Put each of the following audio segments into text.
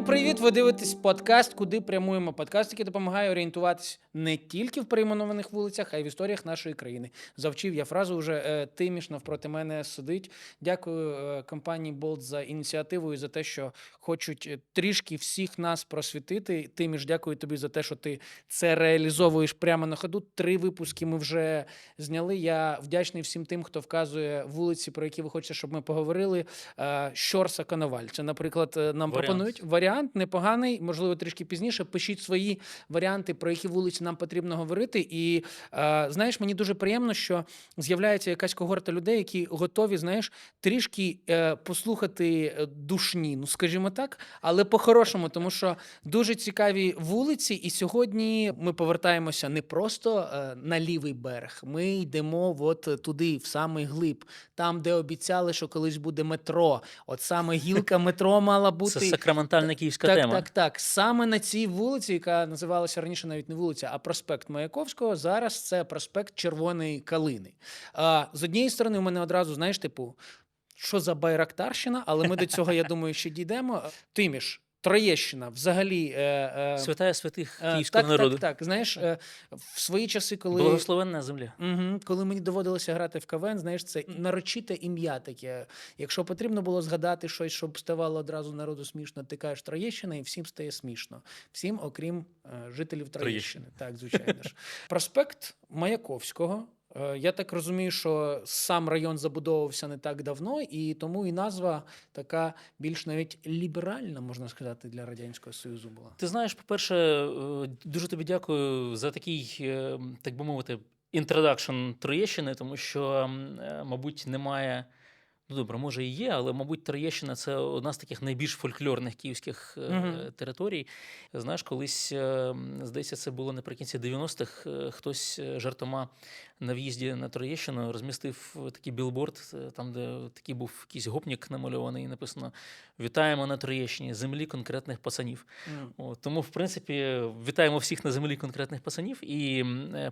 Всім привіт! Ви дивитесь подкаст, куди прямуємо. Подкаст, який допомагає орієнтуватись не тільки в перейменованих вулицях, а й в історіях нашої країни. Завчив я фразу вже е, Тиміш навпроти мене сидить. Дякую е, компанії Болт за ініціативу і за те, що хочуть е, трішки всіх нас просвітити. Тиміш, дякую тобі за те, що ти це реалізовуєш прямо на ходу. Три випуски ми вже зняли. Я вдячний всім тим, хто вказує вулиці, про які ви хочете, щоб ми поговорили. Щорса Коноваль. Це, наприклад, нам Варіант. пропонують варіант непоганий, можливо, трішки пізніше. Пишіть свої варіанти, про які вулиці нам потрібно говорити. І е, знаєш, мені дуже приємно, що з'являється якась когорта людей, які готові, знаєш, трішки е, послухати е, душні, ну скажімо так, але по-хорошому, тому що дуже цікаві вулиці. І сьогодні ми повертаємося не просто е, на лівий берег. Ми йдемо от туди, в самий глиб, там, де обіцяли, що колись буде метро. От саме гілка метро мала бути. Це сакраментальна київська так, тема. Так, так. Саме на цій вулиці, яка називалася раніше навіть не вулиця, а проспект Маяковського. Зараз це проспект Червоної Калини. А, з однієї сторони, у мене одразу, знаєш, типу, що за байрактарщина, але ми до цього, я думаю, ще дійдемо. Тиміш, Троєщина, взагалі. Е, е, Святая святих е, київського так, народу. Так, так. Знаєш, е, в свої часи, коли. Благословенна земля. Угу. Коли мені доводилося грати в КВН, знаєш, це нарочите ім'я таке. Якщо потрібно було згадати щось, щоб ставало одразу народу смішно, ти кажеш Троєщина, і всім стає смішно. Всім, окрім е, жителів Троєщини. Так, звичайно ж. Проспект Маяковського. Е, Я так розумію, що сам район забудовувався не так давно, і тому і назва така більш навіть ліберальна, можна сказати, для радянського союзу була. Ти знаєш, по-перше, е, дуже тобі дякую за такий, е, так би мовити, інтродакшн Троєщини, тому що, мабуть, немає. Ну, добре, може і є, але, мабуть, Троєщина це одна з таких найбільш фольклорних київських Мгм. територій. Знаєш, колись, е, здається, це було наприкінці 90-х. е, Хтось жартома на в'їзді на Троєщину розмістив такий білборд, там, де такий був якийсь гопнік намальований, і написано Вітаємо на Троєщині землі конкретних пацанів. М. От, тому, в принципі, вітаємо всіх на землі конкретних пацанів і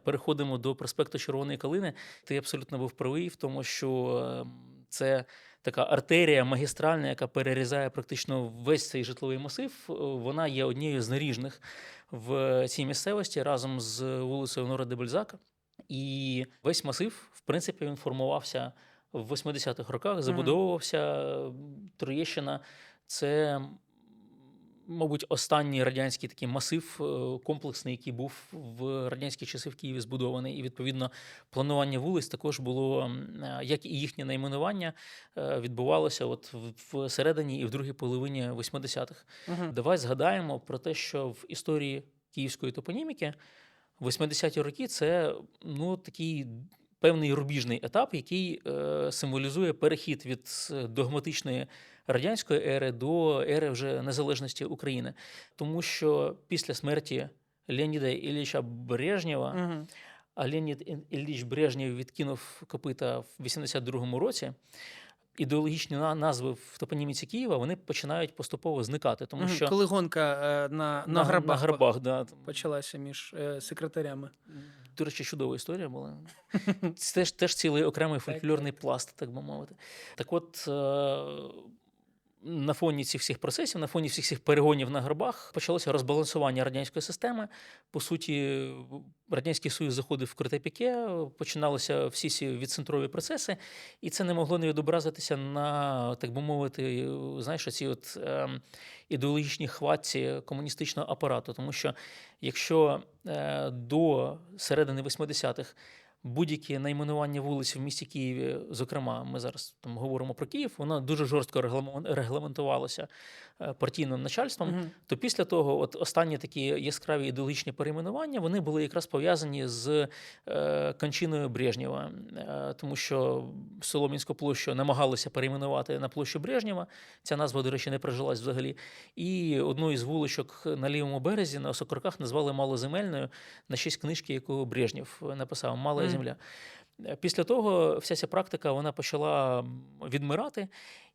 переходимо до проспекту Червоної Калини. Ти абсолютно був правий в тому, що е, це така артерія магістральна, яка перерізає практично весь цей житловий масив. Е, Вона є однією з наріжних в цій місцевості разом з вулицею Нора де Бальзака. І весь масив, в принципі, він формувався в 80-х роках, забудовувався. Троєщина це, мабуть, останній радянський такий масив е, комплексний, який був в радянські часи в Києві збудований. І відповідно планування вулиць також було, е, як і їхнє найменування, е, відбувалося от в- середині і в другій половині 80-х. Мгм. Давай згадаємо про те, що в історії київської топоніміки 80-ті роки це ну, такий певний рубіжний етап, який е, символізує перехід від е, догматичної радянської ери до ери вже незалежності України. Тому що після смерті Леоніда Ілліча Брежнєва, Мгм. а Леонід Ілліч Брежнєв відкинув копита в 82-му році. Ідеологічні на- назви в топоніміці Києва вони починають поступово зникати, тому що Коли гонка е, на, на, на грабах, на грабах да. почалася між е, секретарями. До речі, чудова історія була. Це теж, теж цілий окремий фольклорний пласт, так би мовити. Так от. На фоні цих всіх процесів, на фоні всіх цих перегонів на гробах почалося розбалансування радянської системи. По суті, Радянський Союз заходив в круте піке, починалися всі ці відцентрові процеси, і це не могло не відобразитися на, так би мовити, знаєш, ці от ем, ідеологічні хватці комуністичного апарату. Тому що якщо е, до середини 80-х будь-які найменування вулиць в місті Києві, зокрема, ми зараз там говоримо про Київ, воно дуже жорстко регламен- регламентувалося партійним начальством. Мгм. То після того, от останні такі яскраві ідеологічні перейменування, вони були якраз пов'язані з е, кончиною Брежнєва, е, тому що Соломінську площу намагалися перейменувати на площу Брежнєва. Ця назва, до речі, не прижилась взагалі. І одну із вуличок на лівому березі на Осокорках назвали малоземельною на честь книжки, яку Брежнєв написав Мала Мгм. земля. Після того вся ця практика вона почала відмирати,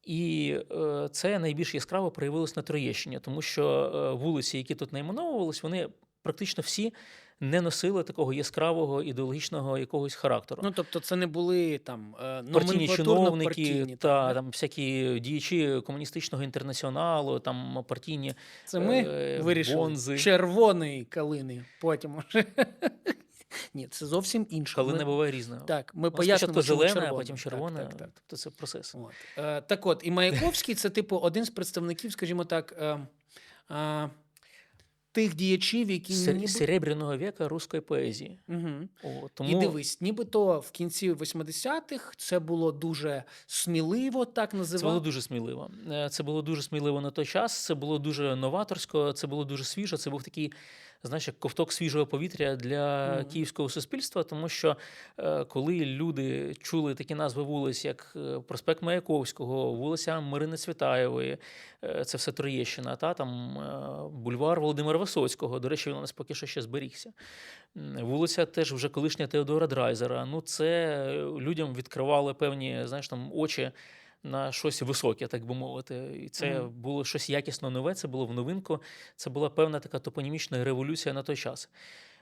і е, це найбільш яскраво проявилось на Троєщині, тому що е, вулиці, які тут найменовувались, вони практично всі не носили такого яскравого ідеологічного якогось характеру. Ну тобто, це не були там е, партійні чиновники та да? там всякі діячі комуністичного інтернаціоналу, там партійні Це ми е, вирішили бонзи. червоної калини. Потім уже. Ні, це зовсім інше. коли не буває різного. Так, ми Ну, пояснимо, зелена, а потім потім Так. Так, так, Тобто це процес. От. Е, так от, і Маяковський це, типу, один з представників, скажімо так, е, е, тих діячів, які ніби... Серебряного віка руської поезії. Угу. О, тому І дивись, нібито в кінці 80-х це було дуже сміливо, так Це було дуже сміливо. Е, Це було дуже сміливо на той час. Це було дуже новаторсько, це було дуже свіжо. Це був такий, знаєш, як ковток свіжого повітря для Мгм. київського суспільства, тому що е, коли люди чули такі назви вулиць, як е, проспект Маяковського, вулиця Марини Цвітаєвої, е, це все Троєщина, та там е, бульвар Володимира Висоцького. До речі, він у нас поки що ще зберігся. Вулиця теж вже колишня Теодора Драйзера. Ну, це е, людям відкривали певні, знаєш, там очі на щось високе, так би мовити. І це Мгм. було щось якісно нове, це було в новинку. Це була певна така топонімічна революція на той час.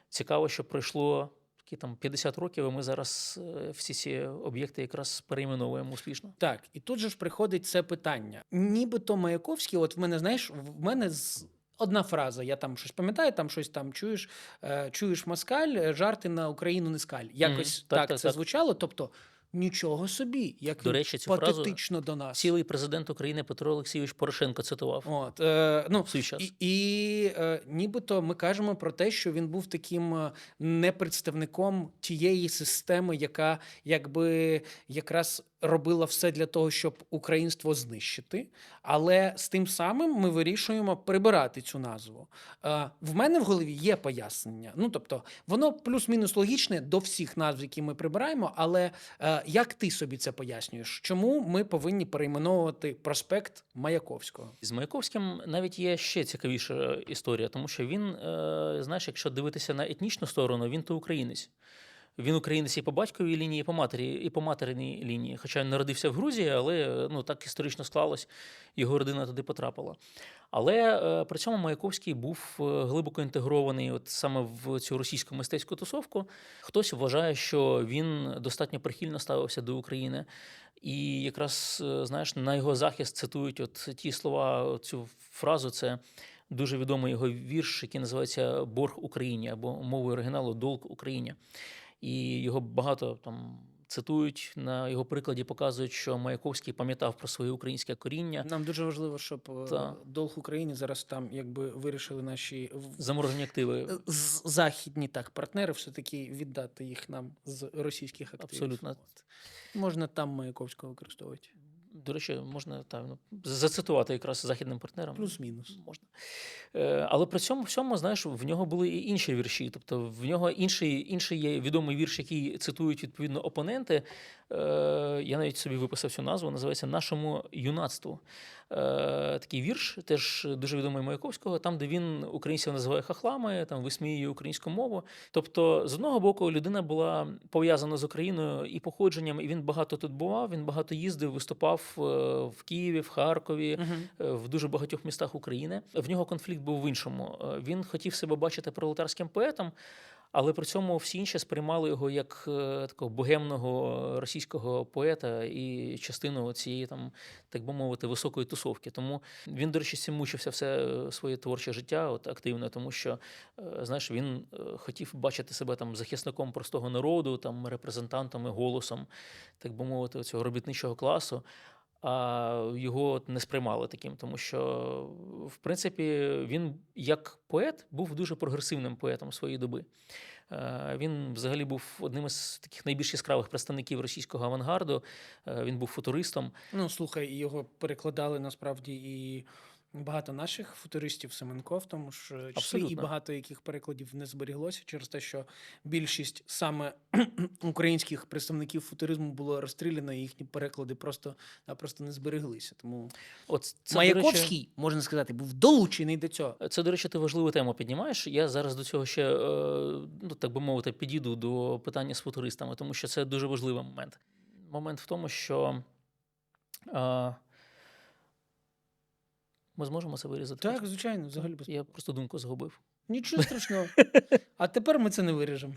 Цікаво, що пройшло такі там 50 років, і ми зараз е, всі ці об'єкти якраз перейменовуємо успішно. Так, і тут же ж приходить це питання. Нібито Маяковський, от в мене, знаєш, в мене з. Одна фраза, я там щось пам'ятаю, там щось там чуєш, е, чуєш москаль, е, жарти на Україну не скаль. Якось Мгм. Так, так, так, це так. звучало. Тобто, нічого собі, як До речі, цю фразу до нас. Цілий президент України Петро Олексійович Порошенко цитував От, е, ну. І, і е, нібито ми кажемо про те, що він був таким е, непредставником тієї системи, яка якби якраз робила все для того, щоб українство знищити. Але з тим самим ми вирішуємо прибирати цю назву. Е, в мене в голові є пояснення. Ну тобто, воно плюс-мінус логічне до всіх назв, які ми прибираємо. Але е, як ти собі це пояснюєш? Чому ми повинні перейменовувати проспект Маяковського? З Маяковським навіть є ще цікавіша історія, тому що він, е, знаєш, якщо дивитися на етнічну сторону, він то українець. Він українець і по батьковій лінії, і по матері, і по материній лінії. Хоча він народився в Грузії, але ну так історично склалось, його родина туди потрапила. Але е, при цьому Маяковський був е, глибоко інтегрований от саме в цю російську мистецьку тусовку. Хтось вважає, що він достатньо прихильно ставився до України. І якраз, е, знаєш, на його захист цитують от ті слова, цю фразу. Це дуже відомий його вірш, який називається Борг Україні або мовою оригіналу Долг Україні. І його багато там цитують на його прикладі, показують, що Маяковський пам'ятав про своє українське коріння. Нам дуже важливо, щоб е, Та. долг Україні зараз там якби вирішили наші Заморожені активи е, західні так партнери, все таки віддати їх нам з російських активів. Абсолютно. От. Можна там Маяковського використовувати. До речі, можна так, ну, зацитувати якраз західним партнерам. Плюс-мінус. Можна. Е, але при цьому всьому, знаєш, в нього були і інші вірші. Тобто в нього інший, інший є відомий вірш, який цитують відповідно опоненти. Е, я навіть собі виписав цю назву, називається Нашому юнацтву. Е, такий вірш, теж дуже відомий Маяковського, там, де він українців називає хахлами, там висміює українську мову. Тобто, з одного боку, людина була пов'язана з Україною і походженням, і він багато тут бував, він багато їздив, виступав е, в Києві, в Харкові, Угу. в дуже багатьох містах України. В нього конфлікт був в іншому. Е, Він хотів себе бачити пролетарським поетом, але при цьому всі інші сприймали його як е, такого богемного російського поета і частину цієї там, так би мовити, високої тусовки. Тому він, до речі, цим мучився все е, своє творче життя, от активно, тому що е, знаєш, він хотів бачити себе там захисником простого народу, там репрезентантом і голосом, так би мовити, цього робітничого класу. А його не сприймали таким, тому що, в принципі, він як поет був дуже прогресивним поетом своєї доби. Він взагалі був одним із таких найбільш яскравих представників російського авангарду. Він був футуристом. Ну, слухай, його перекладали насправді і багато наших футуристів, Семенко, в тому ж числі, і багато яких перекладів не зберіглося через те, що більшість саме українських представників футуризму було розстріляно, і їхні переклади просто просто не збереглися. Тому От це, до речі, Маяковський, можна сказати, був долучений до цього. Це, до речі, ти важливу тему піднімаєш. Я зараз до цього ще, е, ну так би мовити, підійду до питання з футуристами, тому що це дуже важливий момент. Момент в тому, що е, ми зможемо це вирізати. Так, звичайно, взагалі без Я просто думку згубив. Нічого страшного. А тепер ми це не виріжемо.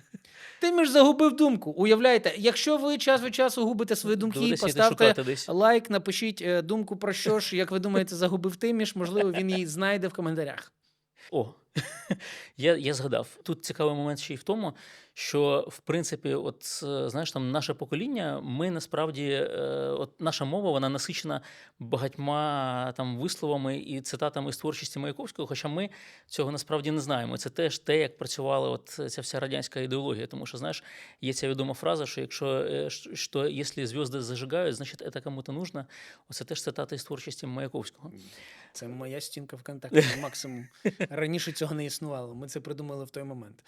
Ти між загубив думку. Уявляєте, якщо ви час від часу губите свої думки, Доведеться йти поставте шукати десь. лайк, напишіть е, думку про що ж, як ви думаєте, загубив Тиміш, можливо, він її знайде в коментарях. О, я, я згадав. Тут цікавий момент ще й в тому, що в принципі, от е, знаєш, там наше покоління, ми насправді, е, от наша мова, вона насичена багатьма там висловами і цитатами з творчості Маяковського, хоча ми цього насправді не знаємо. Це теж те, як працювала от ця вся радянська ідеологія. Тому що, знаєш, є ця відома фраза, що якщо е, що- що якщо зв'язки зажигають, значить це кому-то нужно. Оце теж цитати з творчості Маяковського. Це моя стінка ВКонтакті, максимум. Раніше цього не існувало. Ми це придумали в той момент.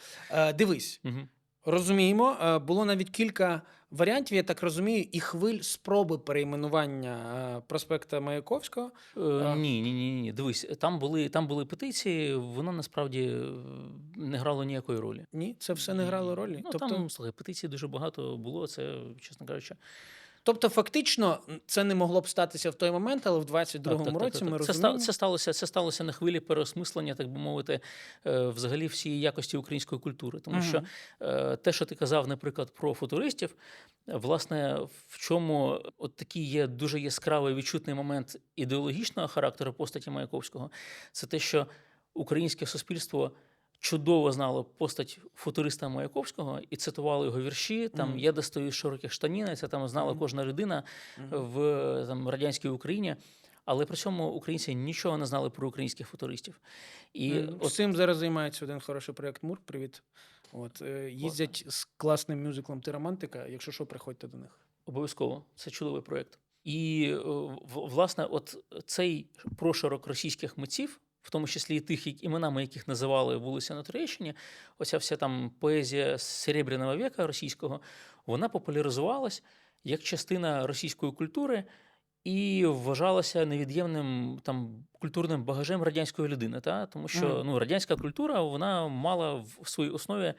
Дивись, Угу. Розуміємо, е, було навіть кілька варіантів, я так розумію, і хвиль спроби перейменування е, проспекта Маяковського. Е, Ні, ні, ні, ні. Дивись, там були, там були петиції, воно насправді не грало ніякої ролі. Ні, це все не грало ролі. Ну, тобто, там, слухай, петицій дуже багато було, це, чесно кажучи. Тобто, фактично, це не могло б статися в той момент, але в 22-му році ми Це, ста- розуміємо. це, сталося, це сталося на хвилі переосмислення, так би мовити, е, взагалі всієї якості української культури. Тому що Мгм. е, те, що ти казав, наприклад, про футуристів, власне, в чому от такий є дуже яскравий відчутний момент ідеологічного характеру постаті Маяковського, це те, що українське суспільство. Чудово знало постать футуриста Маяковського і цитувало його вірші. Там Мгм. я достаю широких штанін, це там знала Мгм. кожна людина Мгм. в там, радянській Україні. Але при цьому українці нічого не знали про українських футуристів. І М, от Цим зараз займається один хороший проєкт Мур. Привіт. От, е, їздять з класним мюзиклом Ти романтика. Якщо що, приходьте до них. обов'язково це чудовий проєкт. І е, власне, от цей прошарок російських митців, в тому числі і тих, іменами яких називали вулиця на Троєщині, оця вся там поезія Серебряного віка російського, вона популяризувалась як частина російської культури. І вважалася невід'ємним там культурним багажем радянської людини, та тому що ну радянська культура вона мала в своїй основі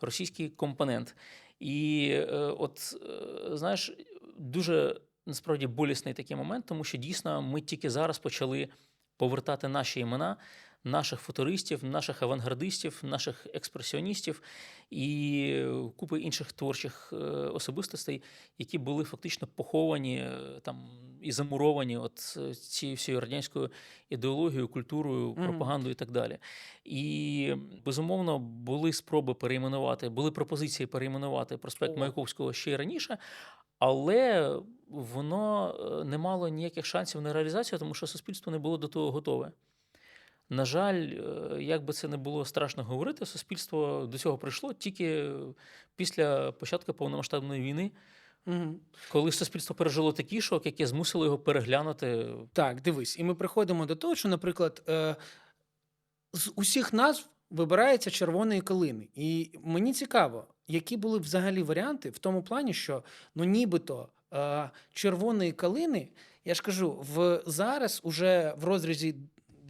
російський компонент. І е, от е, знаєш, дуже насправді болісний такий момент, тому що дійсно ми тільки зараз почали повертати наші імена, наших футуристів, наших авангардистів, наших експресіоністів і купи інших творчих е, особистостей, які були фактично поховані е, там і замуровані от е, цією всією радянською ідеологією, культурою, пропагандою і так далі. І безумовно були спроби перейменувати, були пропозиції перейменувати проспект. Маяковського ще й раніше, але воно е, не мало ніяких шансів на реалізацію, тому що суспільство не було до того готове. На жаль, е, як би це не було страшно говорити, суспільство до цього прийшло тільки після початку повномасштабної війни, Угу. коли суспільство пережило такий шок, яке змусило його переглянути. Так, дивись, і ми приходимо до того, що, наприклад, е, з усіх назв вибирається червоної калини. І мені цікаво, які були взагалі варіанти в тому плані, що ну нібито е, червоної калини, я ж кажу, в зараз уже в розрізі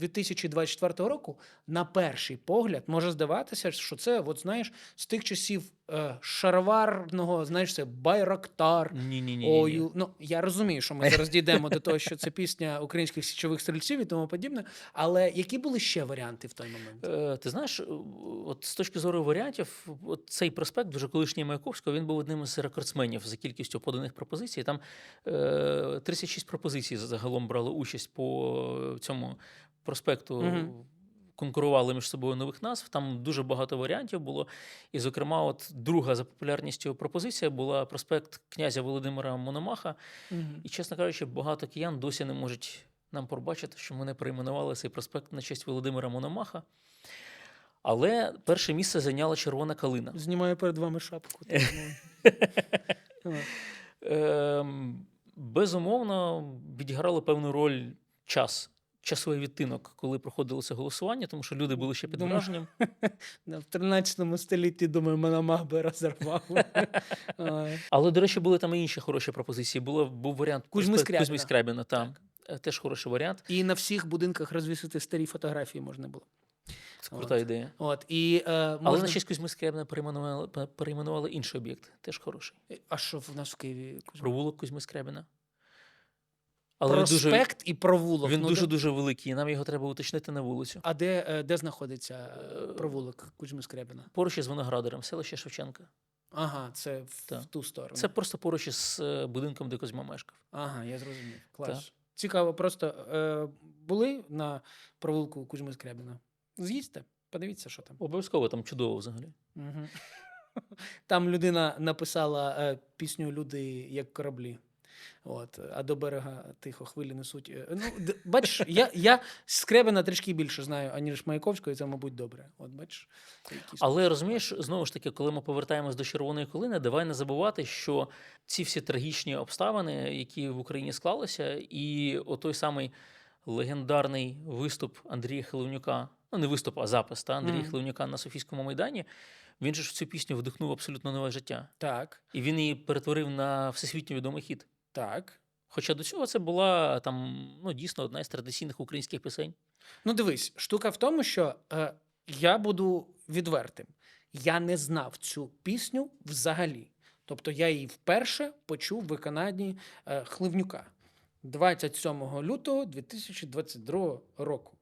2024 року, на перший погляд, може здаватися, що це, от знаєш, з тих часів е, шароварного, знаєш, це Байрактар. Ні, ні, ні. Ой, ну я розумію, що ми зараз дійдемо до того, що це пісня українських січових стрільців і тому подібне. Але які були ще варіанти в той момент? Е, Ти знаєш, е, от з точки зору варіантів, от цей проспект, вже колишній Маяковського, він був одним із рекордсменів за кількістю поданих пропозицій. Там е, 36 пропозицій загалом брали участь по цьому проспекту. Мгм. Конкурували між собою нових назв. Там дуже багато варіантів було. І, зокрема, от друга за популярністю пропозиція була проспект князя Володимира Мономаха. Мгм. І, чесно кажучи, багато киян досі не можуть нам пробачити, що ми не перейменували цей проспект на честь Володимира Мономаха. Але перше місце зайняла червона калина. Знімаю перед вами шапку. От. Ем, безумовно, відіграло певну роль час, часовий відтинок, коли проходило це голосування, тому що люди були ще під Думаю, враженням. В 13 столітті, думаю, Мономах би розірвав. Але, до речі, були там і інші хороші пропозиції. Було, був варіант Кузьми Скрябіна. Кузьми Скрябіна. Е, Теж хороший варіант. І на всіх будинках розвісити старі фотографії можна було. Це крута От. ідея. От, і, е, Але на честь Кузьми Скрябіна перейменували, перейменували інший об'єкт. Теж хороший. А що в нас в Києві? Кузьма? Провулок Кузьми Скрябіна. Але він дуже, проспект і провулок. він Ну, дуже де- дуже великий. і Нам його треба уточнити на вулицю. А де, е, де знаходиться е, провулок Кузьми Скрябіна? Поруч із виноградарем, селище Шевченка. Ага, це в, Так. в ту сторону. Це просто поруч із е, будинком, де Козьма мешкав. Ага, я зрозумів. Клас. Цікаво, просто е, були на провулку Кузьми Скрябіна? З'їздьте, подивіться, що там. Обов'язково там чудово взагалі. Угу. Там людина написала е, пісню Люди як кораблі. От, а до берега тихо хвилі несуть. Е, Ну, бачиш, я, я Скрябіна трішки більше знаю, аніж Маяковського, і це, мабуть, добре. От бачиш. якісь- Але розумієш, знову ж таки, коли ми повертаємось до червоної колини, давай не забувати, що ці всі трагічні обставини, які в Україні склалися, і отой самий легендарний виступ Андрія Хиловнюка, ну не виступ, а запис та Андрія Мгм. Хиловнюка на Софійському майдані. Він же ж в цю пісню вдихнув абсолютно нове життя, Так, і він її перетворив на всесвітньо відомий хіт. Так. Хоча до цього це була там ну дійсно одна із традиційних українських пісень. Ну, дивись, штука в тому, що е, я буду відвертим. Я не знав цю пісню взагалі. Тобто я її вперше почув в виконанні е, Хливнюка 27 лютого 2022 року.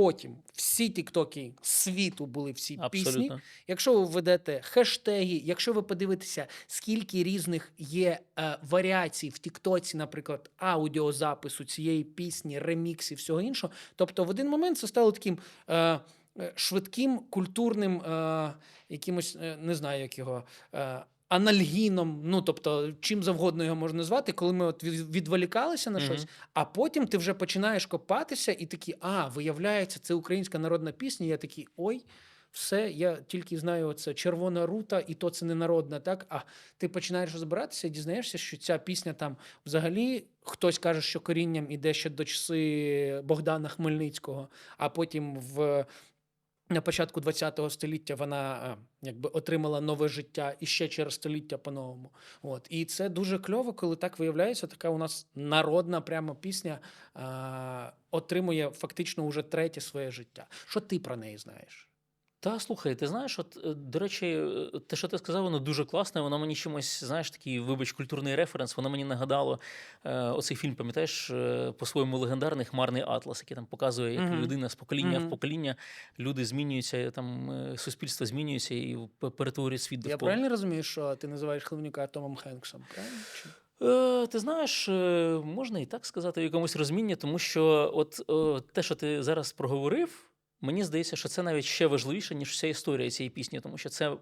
Потім всі тіктоки світу були всі пісні. Якщо ви введете хештеги, якщо ви подивитеся, скільки різних є е, варіацій в Тіктоці, наприклад, аудіозапису цієї пісні, реміксів, всього іншого, тобто в один момент це стало таким. Е, е, Швидким культурним, е, якимось, е, не знаю, як його, е, анальгіном, ну тобто, чим завгодно його можна назвати, коли ми от відволікалися на Мгм. щось, а потім ти вже починаєш копатися і такий, а, виявляється, це українська народна пісня. Я такий, ой, все, я тільки знаю, оце червона рута, і то це не народна, так? А ти починаєш розбиратися і дізнаєшся, що ця пісня там взагалі хтось каже, що корінням іде ще до часи Богдана Хмельницького, а потім в. На початку ХХ століття вона е, якби отримала нове життя і ще через століття по-новому. От. І це дуже кльово, коли так виявляється, така у нас народна прямо пісня е, отримує фактично уже третє своє життя. Що ти про неї знаєш? Та слухай, ти знаєш, от е, до речі, е, те, що ти сказав, воно дуже класне. Воно мені чимось, знаєш, такий, вибач, культурний референс. Воно мені нагадало е, оцей фільм, пам'ятаєш, е, по-своєму легендарний Хмарний Атлас, який там показує, як Мгм. людина з покоління Мгм. в покоління, люди змінюються, там суспільство змінюється і перетворює світ Я довкола. правильно розумію, що ти називаєш Хливнюка Томом Хенксом? Правильно? Ти знаєш, можна і так сказати в якомусь розумінні, тому що от те, що ти зараз проговорив, мені здається, що це навіть ще важливіше, ніж вся історія цієї пісні, тому що це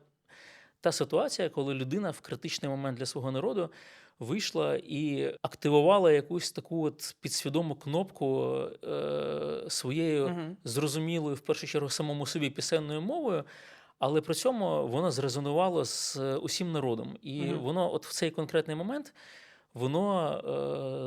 та ситуація, коли людина в критичний момент для свого народу вийшла і активувала якусь таку от підсвідому кнопку е, своєю Мгм. зрозумілою в першу чергу самому собі пісенною мовою. Але при цьому воно зрезонувало з усім народом. І Мгм. воно, от в цей конкретний момент, воно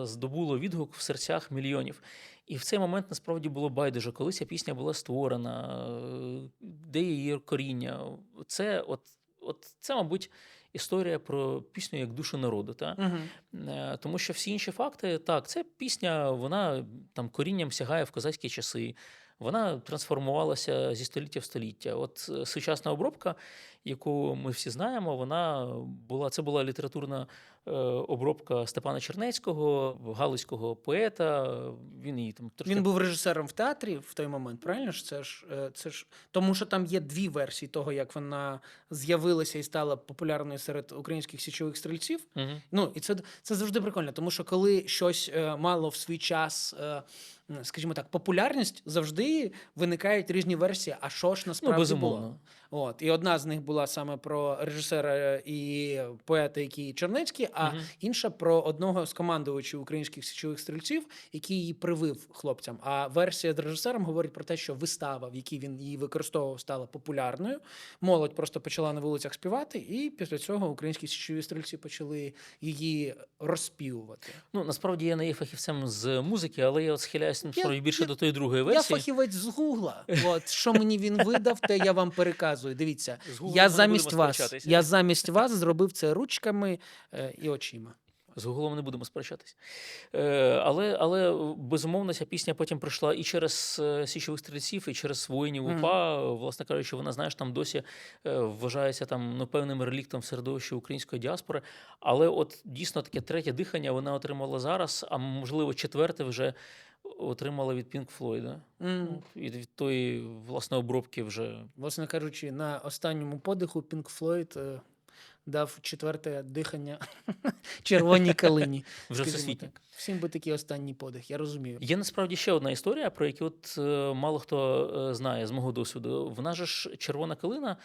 е, здобуло відгук в серцях мільйонів. І в цей момент насправді було байдуже, коли ця пісня була створена, е, де її коріння. Це, от, от, це, мабуть, історія про пісню як душу народу. Та? Е, Тому що всі інші факти, так, ця пісня, вона там корінням сягає в козацькі часи. Вона трансформувалася зі століття в століття. От е, сучасна обробка, яку ми всі знаємо, вона була це була літературна обробка Степана Чернецького, галицького поета. Він її там трошки Він був режисером в театрі в той момент, правильно ж? Це ж е, це ж тому, що там є дві версії того, як вона з'явилася і стала популярною серед українських січових стрільців. Угу. Ну і це, це завжди прикольно, тому що коли щось е, мало в свій час, е, скажімо так, популярність, завжди виникають різні версії. А що ж Ну, насправді безумовно. було? От і одна з них була саме про режисера і поета, який Чернецький, а Мгм. інша про одного з командувачів українських січових стрільців, який її привив хлопцям. А версія з режисером говорить про те, що вистава, в якій він її використовував, стала популярною. Молодь просто почала на вулицях співати, і після цього українські січові стрільці почали її розспівувати. Ну, насправді я не є фахівцем з музики, але я от схиляюся насправді більше я- до тої другої Я фахівець з Гугла. От що мені він видав, те я вам переказую. Дивіться, я замість вас, сперечатися. я замість вас зробив це ручками е, і очима. З Гуглом не будемо сперечатись. Е, але, але безумовно, ця пісня потім прийшла і через е, січових стрільців, і через воїнів. УПА. Власне кажучи, вона, знаєш, там досі е, вважається там ну, певним реліктом в середовищі української діаспори. Але от дійсно таке третє дихання вона отримала зараз, а можливо, четверте вже отримала від Pink Floyd. М. І від тої, власне, обробки вже Власне кажучи, на останньому подиху Pink Floyd е, дав четверте дихання червоній калині. вже всесвітньо. так. Всім би такий останній подих, я розумію. Є насправді ще одна історія, про яку от е, мало хто е, знає з мого досвіду. В нас же ж червона калина.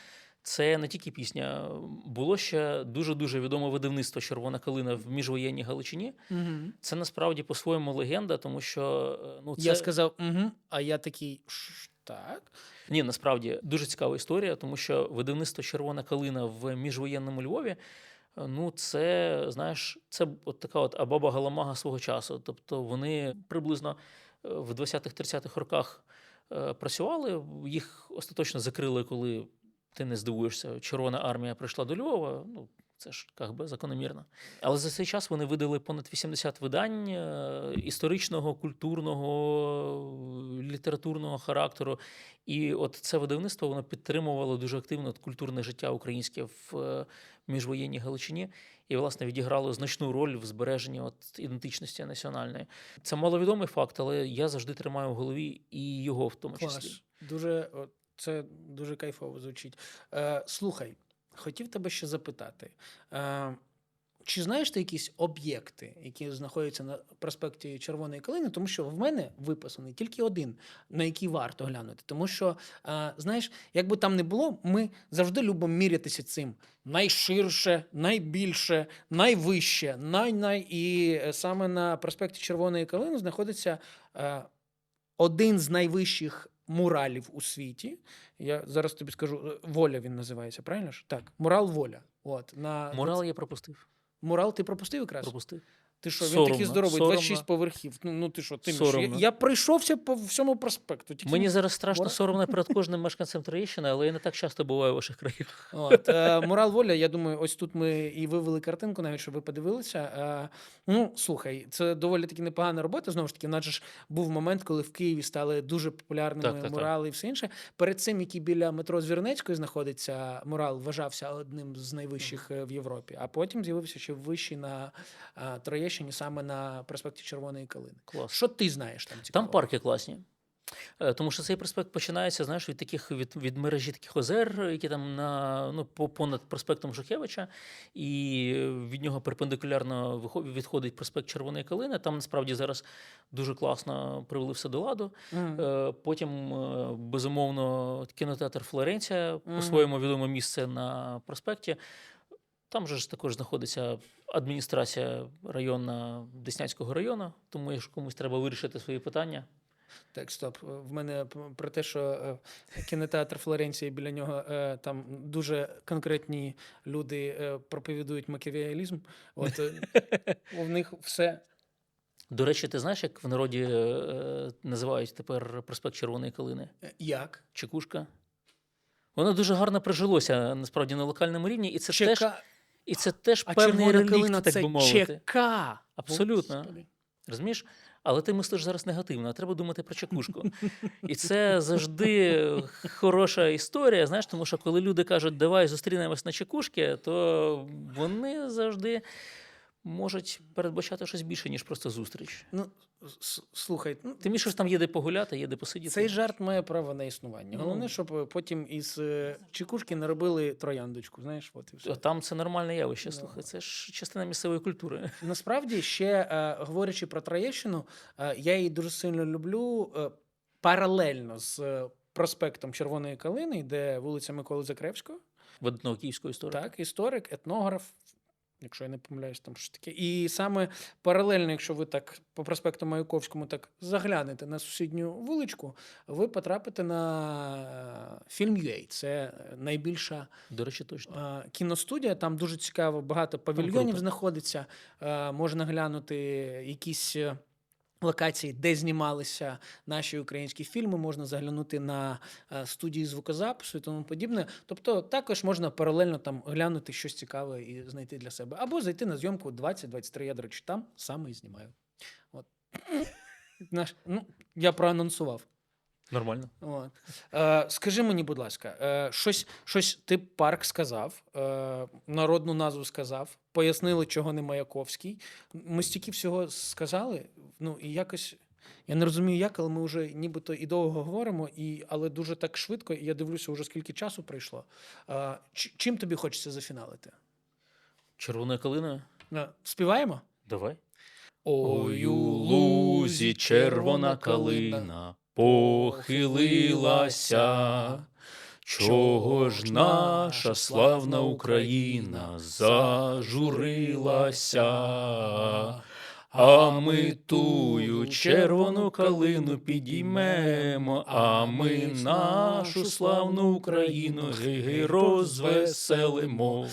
Це не тільки пісня. Було ще дуже дуже відоме видавництво Червона калина в міжвоєнній Галичині. Угу. Це насправді по-своєму легенда, тому що е, ну це Я сказав, угу, а я такий, «Ш- так. ні, насправді дуже цікава історія, тому що видавництво Червона калина в міжвоєнному Львові. е, Ну, це знаєш, це от така от Абаба Галамага свого часу. Тобто вони приблизно е, в 20-30-х роках працювали. Їх остаточно закрили, коли ти не здивуєшся, Червона армія прийшла до Львова. Ну, це ж як би закономірно. Але за цей час вони видали понад 80 видань е, історичного, культурного, літературного характеру. І от це видавництво воно підтримувало дуже активно культурне життя українське в е, міжвоєнній Галичині і, власне, відіграло значну роль в збереженні от ідентичності національної. Це маловідомий факт, але я завжди тримаю в голові і його в тому числі. Клас. Дуже, от, це дуже кайфово звучить. Е, слухай, хотів тебе ще запитати. Е, чи знаєш ти якісь об'єкти, які знаходяться на проспекті Червоної Калини? Тому що в мене виписаний тільки один, на який варто глянути. Тому що, е, знаєш, як би там не було, ми завжди любимо мірятися цим найширше, найбільше, найвище, най-най. І е, саме на проспекті Червоної Калини знаходиться е, один з найвищих муралів у світі. Я зараз тобі скажу, е, воля він називається, правильно ж? Так, мурал воля. От на Морал я пропустив. мурал ти пропустив якраз? пропустив. Ти що, він Соромно, такий здоровий, соромно. 26 поверхів. Ну, ну ти що, ти я, Соромно. я пройшовся по всьому проспекту. Тільки Мені зараз страшно Морал? соромно перед кожним мешканцем Троєщини, але я не так часто буваю у ваших країнах. От, е, мурал воля, я думаю, ось тут ми і вивели картинку, навіть щоб ви подивилися. Е, ну, слухай, це доволі таки непогана робота. Знову ж таки, наче ж був момент, коли в Києві стали дуже популярними Так, так, так. мурали і все інше. Перед цим, який біля метро Звірнецької знаходиться, мурал вважався одним з найвищих е, в Європі. А потім з'явився ще вищий на е, Троєщині, саме на проспекті Червоної Калини. Клас. Що ти знаєш там? Там парки класні. Е, Тому що цей проспект починається, знаєш, від таких від, від мережі таких озер, які там на ну понад проспектом Жухевича, і від нього перпендикулярно відходить проспект Червоної Калини. Там насправді зараз дуже класно привели все до ладу. Е, Потім, е, безумовно, кінотеатр Флоренція, Мгм. по-своєму відоме місце на проспекті. Там же ж також знаходиться адміністрація районна Деснянського району, тому якщо комусь треба вирішити свої питання. Так, стоп. В мене про те, що е, кінотеатр Флоренції біля нього е, там дуже конкретні люди е, проповідують макіавіалізм. От у них все До речі, ти знаєш, як в народі називають тепер проспект Червоної Калини? як? Чекушка. Воно дуже гарно прижилося насправді на локальному рівні, і це теж, Чека... і це теж А певний релікт, так це би мовити. чека. Абсолютно. Господи. Розумієш? Але ти мислиш зараз негативно, а треба думати про чекушку. І це завжди хороша історія, знаєш, тому що коли люди кажуть, давай зустрінемось на чекушки, то вони завжди можуть передбачати щось більше, ніж просто зустріч. Ну, слухай, ну, Тим більше ж там є де погуляти, є де посидіти. цей жарт має право на існування. Ну. Головне, щоб е, потім із е, чекушки наробили трояндочку. Знаєш, от і все. Там це нормальне явище. Да. Слухай, це ж частина місцевої культури. Насправді, ще е, говорячи про Троєщину, я її дуже сильно люблю паралельно з проспектом Червоної Калини, де вулиця Миколи Закревського. В одного київського історика. Так, історик, етнограф. Якщо я не помиляюсь, там що таке. І саме паралельно, якщо ви так по проспекту Маяковському так заглянете на сусідню вуличку, ви потрапите на е, фільм UA. Це найбільша До речі, точно. Е, кіностудія. Там дуже цікаво, багато павільйонів знаходиться. Е, Можна глянути якісь. Локацій, де знімалися наші українські фільми, можна заглянути на е, студії звукозапису і тому подібне. Тобто, також можна паралельно там глянути щось цікаве і знайти для себе. Або зайти на зйомку 20-23, я, до речі, там саме і знімаю. От. Наш, ну, я проанонсував. Нормально. От. Е, скажи мені, будь ласка, е, щось, щось ти парк сказав, е, народну назву сказав, пояснили, чого не Маяковський. Ми стільки всього сказали. Ну і якось я не розумію, як, але ми вже нібито і довго говоримо, і, але дуже так швидко. І я дивлюся, вже скільки часу пройшло. Е, ч- чим тобі хочеться зафіналити? Червоною калиною? Е, співаємо? Давай. Ой, у лузі червона калина похилилася. Чого ж наша славна Україна зажурилася? А ми тую червону калину підіймемо, а ми нашу славну Україну гей-гей розвеселимо.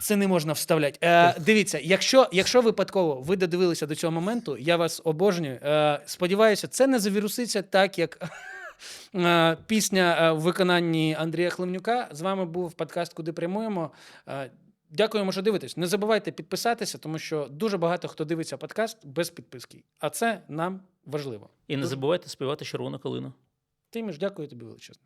Це не можна вставляти. Е, дивіться, якщо, якщо випадково ви додивилися до цього моменту, я вас обожнюю. Е, сподіваюся, це не завіруситься так, як е, пісня е, в виконанні Андрія Хлевнюка. З вами був подкаст Куди прямуємо. Е, дякуємо, що дивитесь. Не забувайте підписатися, тому що дуже багато хто дивиться подкаст без підписки. А це нам важливо. І не забувайте співати червону калину. Тиміш, дякую тобі величезно.